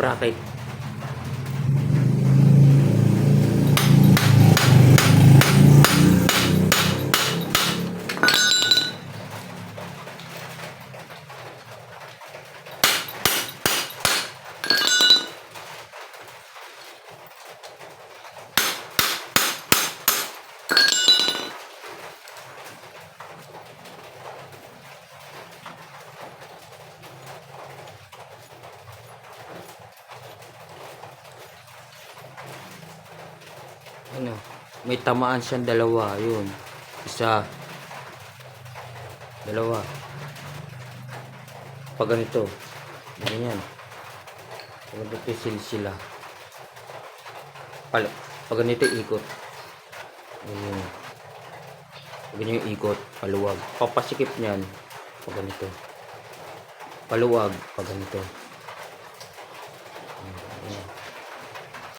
sprocket. Ano, may tamaan siyang dalawa, yun. Isa. Dalawa. Pag ganito. Ganyan. Pag ganito silsila. Pal pag ganito ikot. Ganyan. Pag ganyan yung ikot, paluwag. Papasikip niyan. Pag ganito. Paluwag, pag ganito.